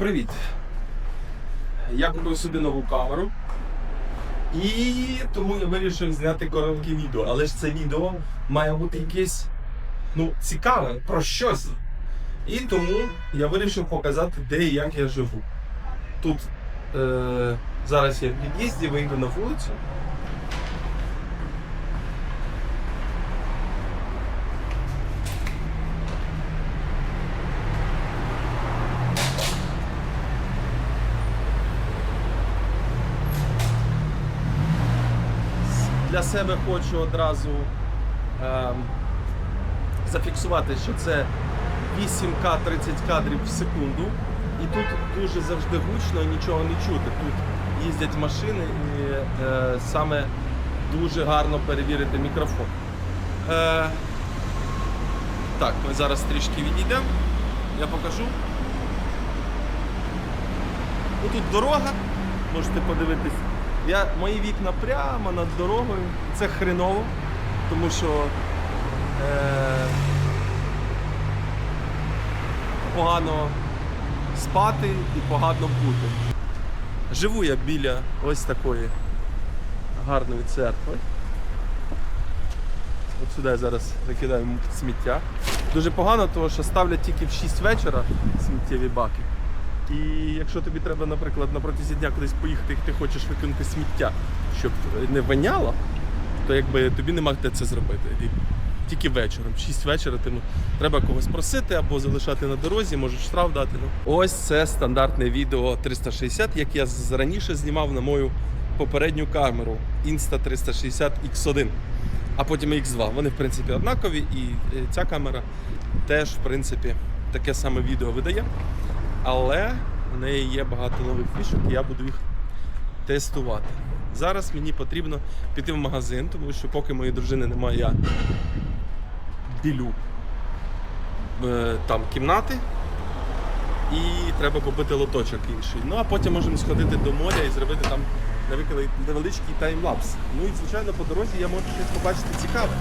Привіт! Я купив собі нову камеру. І тому я вирішив зняти коротке відео. Але ж це відео має бути якесь ну, цікаве про щось. І тому я вирішив показати, де і як я живу. Тут е, зараз я в під'їзді, вийду на вулицю. Для себе хочу одразу ем, зафіксувати, що це 8К 30 кадрів в секунду. І тут дуже завжди гучно, нічого не чути. Тут їздять машини і е, саме дуже гарно перевірити мікрофон. Е, так, ми зараз трішки відійдемо. Я покажу. Ну, тут дорога, можете подивитись. Я, мої вікна прямо над дорогою. Це хреново, тому що е, погано спати і погано бути. Живу я біля ось такої гарної церкви. От сюди я зараз закидаю сміття. Дуже погано, тому що ставлять тільки в 6 вечора сміттєві баки. І якщо тобі треба, наприклад, на протязі дня кудись поїхати, і ти хочеш викинути сміття, щоб не воняло, то якби тобі нема де це зробити. І тільки вечором, в 6 вечора ти, ну, треба когось просити або залишати на дорозі, можеш штраф дати. Ну. Ось це стандартне відео 360, як я раніше знімав на мою попередню камеру Insta360 X1, а потім X2. Вони, в принципі, однакові, і е, ця камера теж, в принципі, таке саме відео видає. Але в неї є багато нових фішок, і я буду їх тестувати. Зараз мені потрібно піти в магазин, тому що поки моєї дружини немає, я білю е, там кімнати. І треба купити лоточок інший. Ну а потім можемо сходити до моря і зробити там невеличкий таймлапс. Ну і звичайно по дорозі я можу щось побачити цікаве.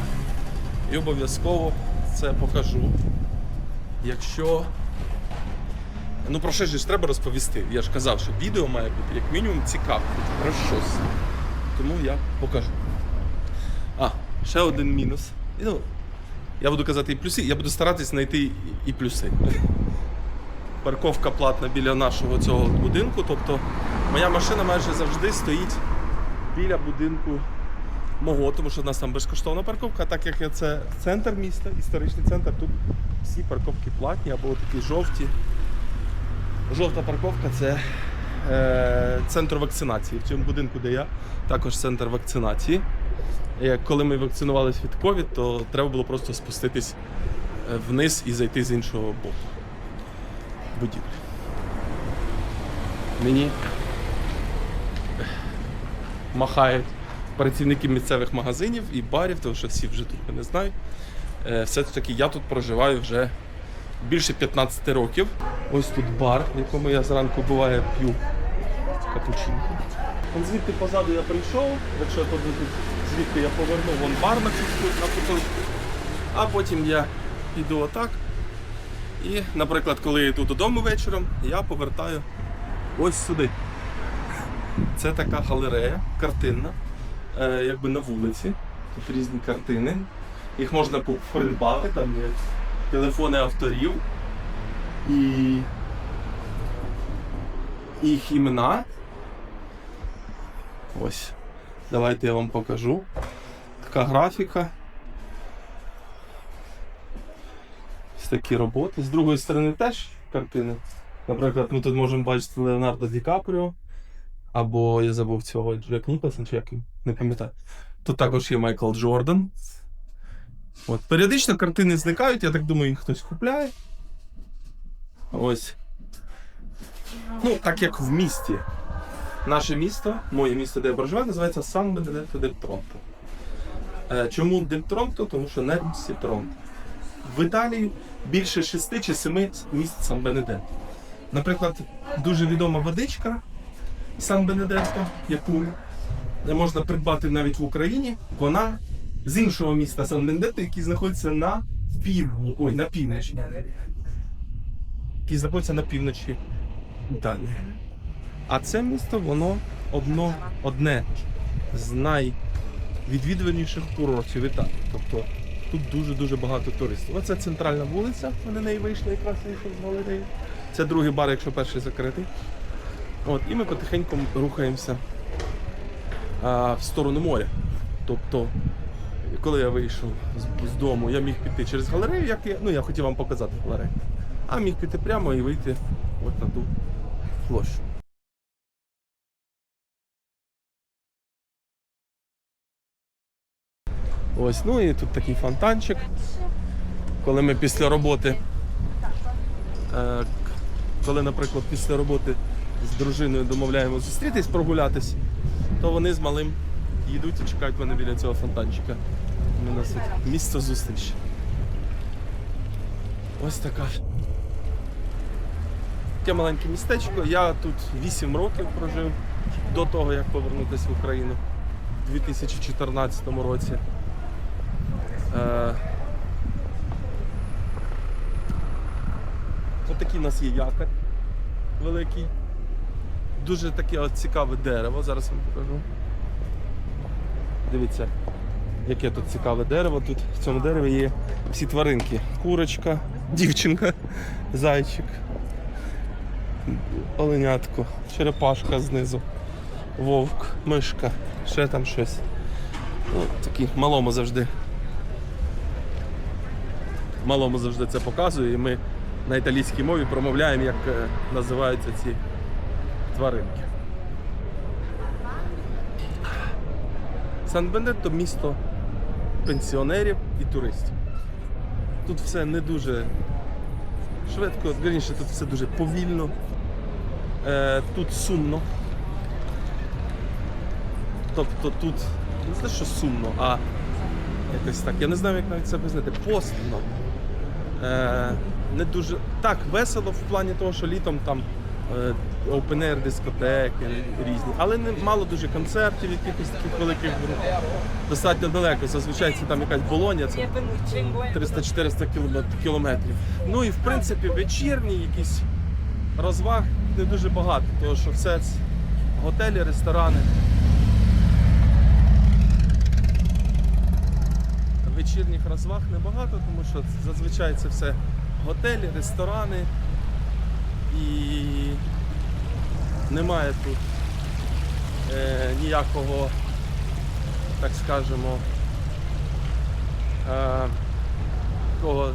І обов'язково це покажу. Якщо Ну про що ж треба розповісти? Я ж казав, що відео має бути як мінімум цікаве про щось. Тому я покажу. А, ще один мінус. Ну, я буду казати і плюси, я буду старатись знайти і- плюси. Парковка платна біля нашого цього будинку. Тобто моя машина майже завжди стоїть біля будинку мого, тому що в нас там безкоштовна парковка, а так як це центр міста, історичний центр, тут всі парковки платні або такі жовті. Жовта парковка це е, центр вакцинації. В цьому будинку, де я, також центр вакцинації. Е, Коли ми вакцинувалися від COVID, то треба було просто спуститись е, вниз і зайти з іншого боку будівлі. Мені махають працівники місцевих магазинів і барів, тому що всі вже тут мене знають. Е, Все ж таки я тут проживаю вже більше 15 років. Ось тут бар, в якому я зранку буває п'ю капучино. Вон звідти позаду я прийшов, якщо я тут звідти я поверну, вон бар на на куточку. А потім я йду отак. І, наприклад, коли я йду додому вечором, я повертаю ось сюди. Це така галерея картинна, е, якби на вулиці. Тут різні картини. Їх можна придбати, там є телефони авторів і їх імена. Ось. Давайте я вам покажу. Така графіка. Ось такі роботи. З другої сторони теж картини. Наприклад, ми тут можемо бачити Леонардо Ді Капріо. Або я забув цього Джек Ніколсон, чи як не пам'ятаю. Тут також є Майкл Джордан. От. Періодично картини зникають, я так думаю, їх хтось купляє. Ось. Ну, так як в місті. Наше місто, моє місто, де я проживаю, називається Сан Бенедетто дель Тронто. Е, Чому дель Тронто? Тому що місці Тронто. В Італії більше шести чи семи міст Сан Бенедетто. Наприклад, дуже відома водичка Сан Бенедетто, яку не можна придбати навіть в Україні. Вона з іншого міста Сан Бенедетто, який знаходиться на півдні, ой, на півночі. Який знаходиться на півночі Далі. А це місто, воно одно, одне з найвідвідуваніших курортів Італії. Тобто тут дуже-дуже багато туристів. Оце центральна вулиця, ми на неї вийшли якраз вийшов з галереї. Це другий бар, якщо перший закритий. От, і ми потихеньку рухаємося а, в сторону моря. Тобто, коли я вийшов з, з дому, я міг піти через галерею, як я, ну я хотів вам показати галерею, а міг піти прямо і вийти от на ту площу. Ось, ну і тут такий фонтанчик. Коли ми після роботи, е, коли, наприклад, після роботи з дружиною домовляємо зустрітись, прогулятись, то вони з малим їдуть і чекають мене біля цього фонтанчика. Ми носить місце зустрічі. Ось така. Таке маленьке містечко. Я тут 8 років прожив до того, як повернутися в Україну у 2014 році. Е, Отакий у нас є якорь великий. Дуже таке цікаве дерево. Зараз вам покажу. Дивіться, яке тут цікаве дерево. Тут в цьому дереві є всі тваринки. Курочка, дівчинка, зайчик, оленятко, черепашка знизу, вовк, мишка, ще там щось. Ну, такі малому завжди. Малому завжди це показує, і ми на італійській мові промовляємо, як е, називаються ці тваринки. Сан-Бендетто місто пенсіонерів і туристів. Тут все не дуже швидко, вірніше, тут все дуже повільно. Е, тут сумно. Тобто тут не те, що сумно, а якось так. Я не знаю, як навіть це пояснити. Постно. Е, не дуже так весело в плані того, що літом там open-air дискотеки різні, але не мало дуже концертів, якихось таких великих груп. Достатньо далеко. Зазвичай це там якась болоня, це 300-400 кілометрів. Ну і в принципі вечірні якісь розваг не дуже багато, тому що все це готелі, ресторани. Вечірніх розваг небагато, тому що зазвичай це все готелі, ресторани і немає тут е, ніякого, так скажемо, е, такого.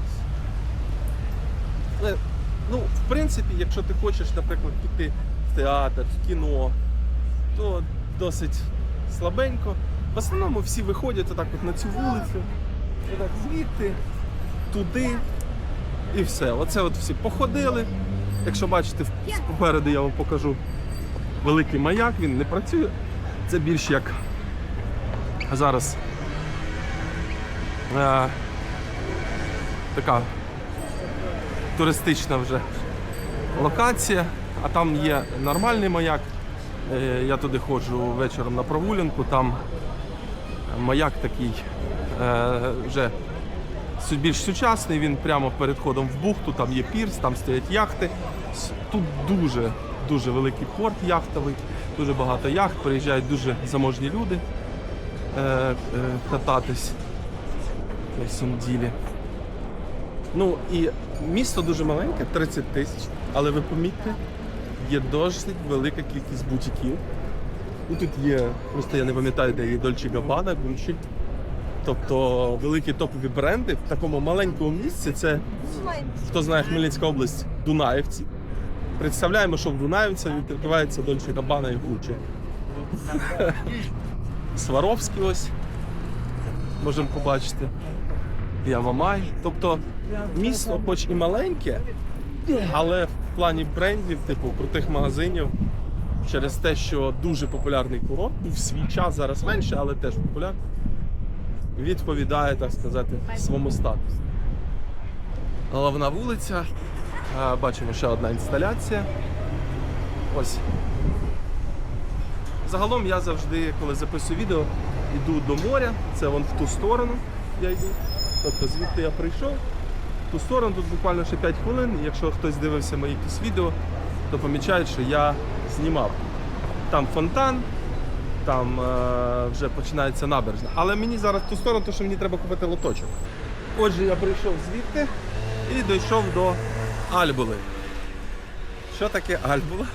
е, Ну, в принципі, якщо ти хочеш, наприклад, піти в театр, в кіно, то досить слабенько. В основному всі виходять отак от на цю вулицю, отак звідти, туди і все. Оце от всі походили. Якщо бачите, попереду я вам покажу великий маяк, він не працює. Це більш як зараз е, така туристична вже локація, а там є нормальний маяк. Е, Я туди ходжу вечором на прогулянку, там маяк такий е, вже більш сучасний, він прямо перед ходом в бухту, там є пірс, там стоять яхти. Тут дуже дуже великий порт яхтовий, дуже багато яхт, приїжджають дуже заможні люди е, е, кататись в цьому ділі. Ну і місто дуже маленьке, 30 тисяч, але ви помітьте, є досить велика кількість бутіків. Ну, тут є, просто я не пам'ятаю, де є Dolce Gabbana, Gucci. Тобто великі топові бренди в такому маленькому місці. Це хто знає Хмельницька область, Дунаївці. Представляємо, що в Дунаївці відкривається Dolce Gabbana і Gucci. Сваровський ось можемо побачити. Ямамай. Тобто місто, хоч і маленьке, але в плані брендів, типу крутих магазинів, через те, що дуже популярний курорт, в свій час зараз менше, але теж популярний, відповідає, так сказати, своєму статусу. Головна вулиця. Бачимо ще одна інсталяція. Ось. Загалом я завжди, коли записую відео, йду до моря, це вон в ту сторону я йду. Тобто звідти я прийшов, в ту сторону, тут буквально ще 5 хвилин. Якщо хтось дивився мої якісь відео, то помічають, що я знімав. Там фонтан, там е, вже починається набережна. Але мені зараз в ту сторону, тому що мені треба купити лоточок. Отже, я прийшов звідти і дійшов до Альбули. Що таке Альбула?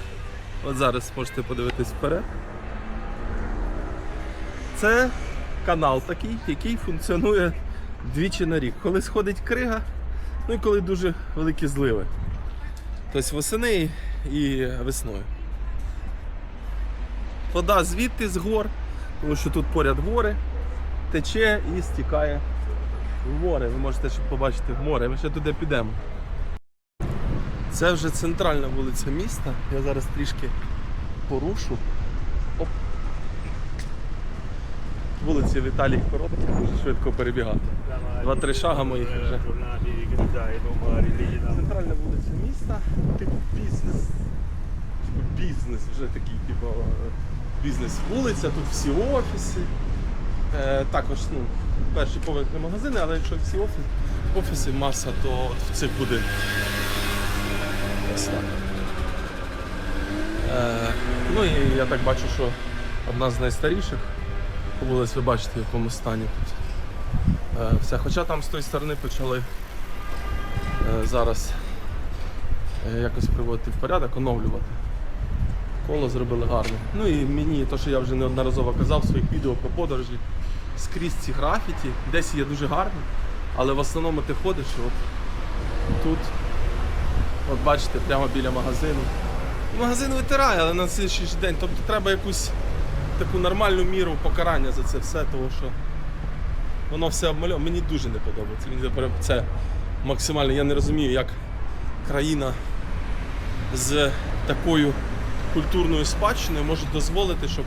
От зараз можете подивитись вперед. Це канал такий, який функціонує двічі на рік. Коли сходить крига, ну і коли дуже великі зливи. Тобто восени і весною. Вода звідти з гор, тому що тут поряд гори, тече і стікає в море. Ви можете ще побачити море. Ми ще туди підемо. Це вже центральна вулиця міста. Я зараз трішки порушу. Оп. Вулиці Віталій Коротко, дуже швидко перебігати. Два-три шага моїх вже. Центральна вулиця міста, типу бізнес. Бізнес, вже такий, типу, бізнес-вулиця, тут всі офіси. Е, також ну, перший поверх магазини, але якщо всі офіси, офіси маса, то в цих буде. Так. Е, ну і я так бачу, що одна з найстаріших вулиць, ви бачите, в якому стані тут. Е, все. Хоча там з тої сторони почали е, зараз е, якось приводити в порядок, оновлювати. Коло зробили гарне. Ну і мені, то, що я вже неодноразово казав в своїх відео про подорожі, скрізь ці графіті, десь є дуже гарні, але в основному ти ходиш от тут, от бачите, прямо біля магазину. Магазин витирає, але на слідчий день. Тобто треба якусь таку нормальну міру покарання за це все, тому що воно все обмальовано. Мені дуже не подобається. Мені це максимально. Я не розумію, як країна з такою культурною спадщиною може дозволити, щоб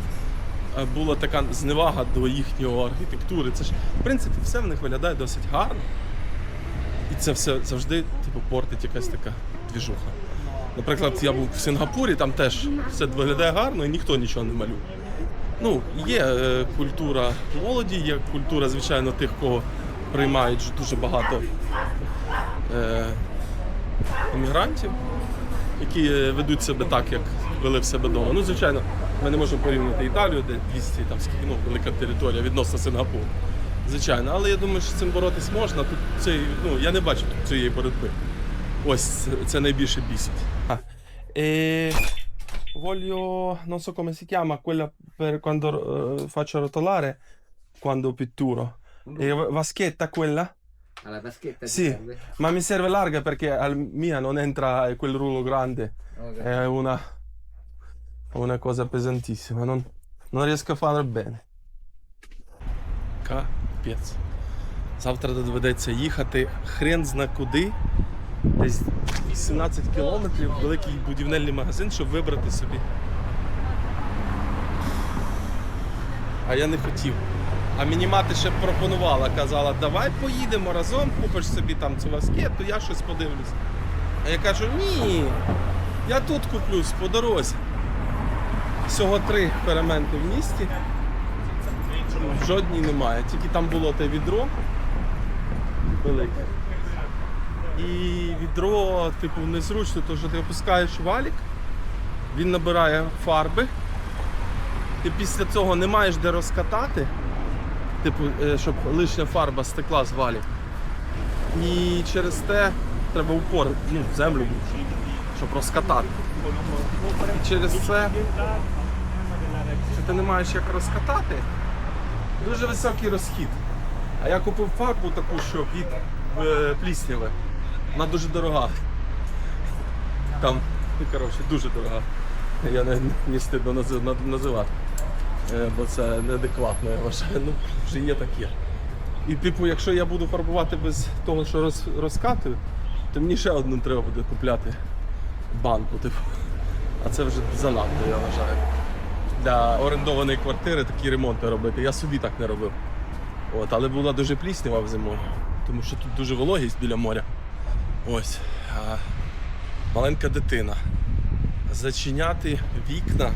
е, була така зневага до їхньої архітектури. Це ж, в принципі, все в них виглядає досить гарно. І це все завжди типу, портить якась така двіжуха. Наприклад, я був в Сингапурі, там теж все виглядає гарно і ніхто нічого не малює. Ну, є е, культура молоді, є культура, звичайно, тих, кого приймають дуже багато е, іммігрантів, які е, ведуть себе так, як вели в себе вдома. Ну, звичайно, ми не можемо порівняти Італію, де 200 там скільки, ну, велика територія відносно Сингапуру. Звичайно, але я думаю, що з цим боротись можна. Тут цей, ну, я не бачу тут цієї боротьби. Ось це, це найбільше бісить. А, е, voglio, non so come si chiama, quella per quando eh, faccio rotolare, quando pitturo. E vaschetta quella? Alla vaschetta ti Sì, serve? ma mi serve larga perché al mia non entra quel rullo grande, Ok. è una, una cosa pesantissima, non, non riesco a fare bene. Капець. Завтра доведеться їхати хрен зна куди. Десь 18 кілометрів, великий будівельний магазин, щоб вибрати собі. А я не хотів. А мені мати ще пропонувала, казала, давай поїдемо разом, купиш собі там цю васкету, я щось подивлюсь. А я кажу, ні, я тут куплюсь по дорозі. Всього три перементи в місті. Жодній немає. Тільки там було те відро велике. І відро, типу, незручно, тому що ти опускаєш валік, він набирає фарби. Ти після цього не маєш де розкатати, типу, е, щоб лишня фарба стекла з валік. І через те треба упор ну, в землю, щоб розкатати. І через це, що ти не маєш як розкатати, дуже високий розхід. А я купив фарбу таку, що від е, плісняви. Вона дуже дорога. Там, ну, коротше, дуже дорога. Я не, не стидно називати. Е, бо це неадекватно, я вважаю. Ну, вже є таке. І типу, якщо я буду фарбувати без того, що роз, розкатую, то мені ще одну треба буде купляти банку, типу. А це вже занадто, я вважаю. Для орендованої квартири такі ремонти робити. Я собі так не робив. От, але була дуже пліснява в зиму, тому що тут дуже вологість біля моря. Ось. А, маленька дитина. Зачиняти вікна,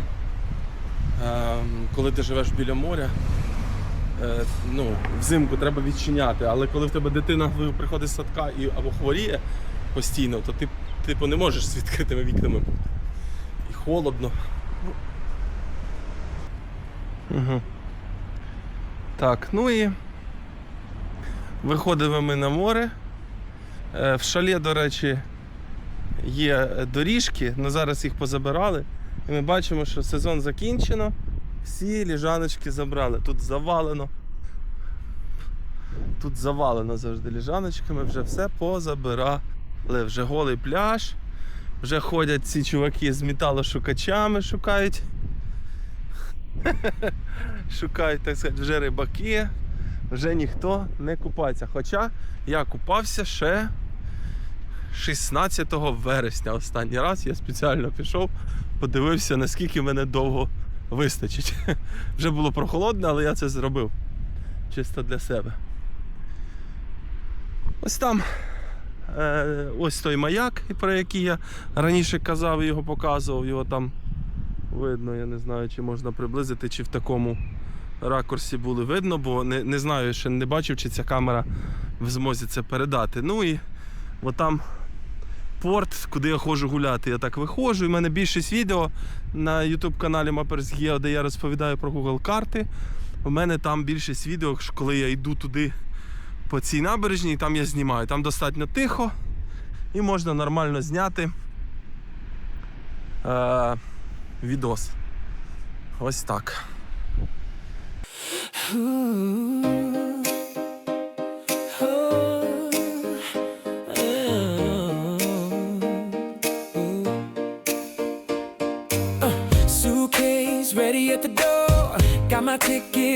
ем, коли ти живеш біля моря. е, Ну, взимку треба відчиняти, але коли в тебе дитина приходить з садка і або хворіє постійно, то ти типу, не можеш з відкритими вікнами бути. І холодно. Угу. Так, ну і виходимо ми на море. Е, В шале, до речі, є доріжки, але зараз їх позабирали. І ми бачимо, що сезон закінчено. Всі ліжаночки забрали. Тут завалено. Тут завалено завжди ліжаночками, вже все позабирали. Вже голий пляж. Вже ходять ці чуваки з металошукачами, шукають. Шукають, так сказати, вже рибаки, вже ніхто не купається. Хоча я купався ще 16 вересня останній раз. Я спеціально пішов, подивився, наскільки мене довго вистачить. Вже було прохолодно, але я це зробив. Чисто для себе. Ось там е, ось той маяк, про який я раніше казав і його показував. Його там видно, я не знаю, чи можна приблизити, чи в такому ракурсі було видно, бо не, не знаю, ще не бачив, чи ця камера в змозі це передати. Ну і отам порт, куди я ходжу гуляти. Я так виходжу. В мене більшість відео на YouTube каналі Mappers Geo, де я розповідаю про Google карти. У мене там більшість відео, коли я йду туди по цій набережній, там я знімаю. Там достатньо тихо і можна нормально зняти е, відос. Ось так. Uh, suitcase ready at the door. Got my ticket,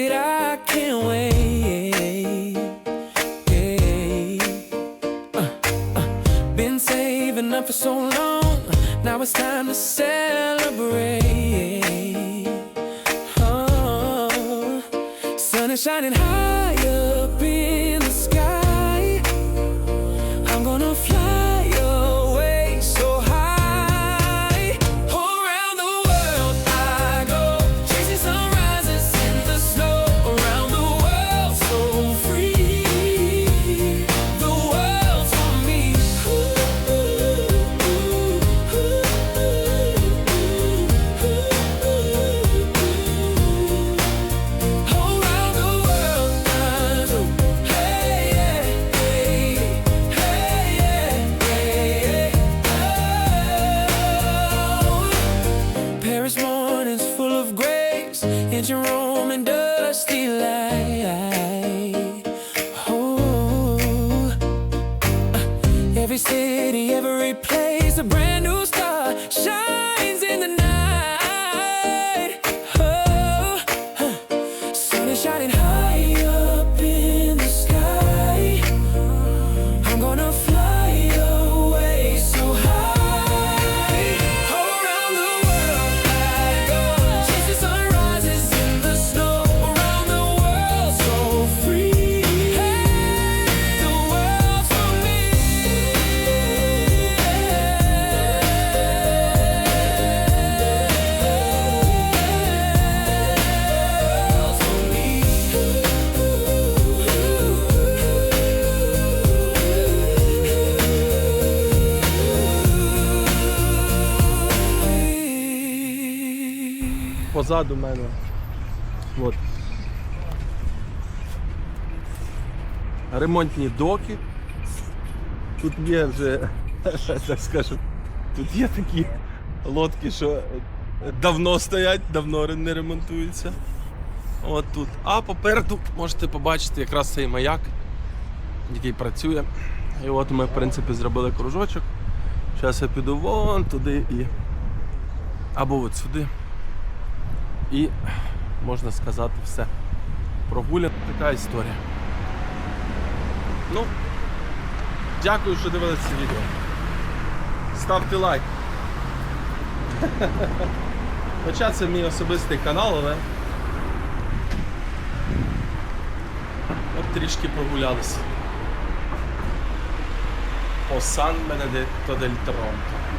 every city, every place, a brand new star shines Позаду мене. От. Ремонтні доки. Тут є вже, так скажу, тут є такі лодки, що давно стоять, давно не ремонтуються. От тут. А попереду можете побачити якраз цей маяк, який працює. І от ми, в принципі, зробили кружочок. Зараз я піду вон туди і. Або от сюди. І можна сказати все. Прогуля така історія. Ну, дякую, що дивилися це відео. Ставте лайк. Хоча це мій особистий канал, але от трішки прогулялися. По Сан Бенедетто дель Тронто.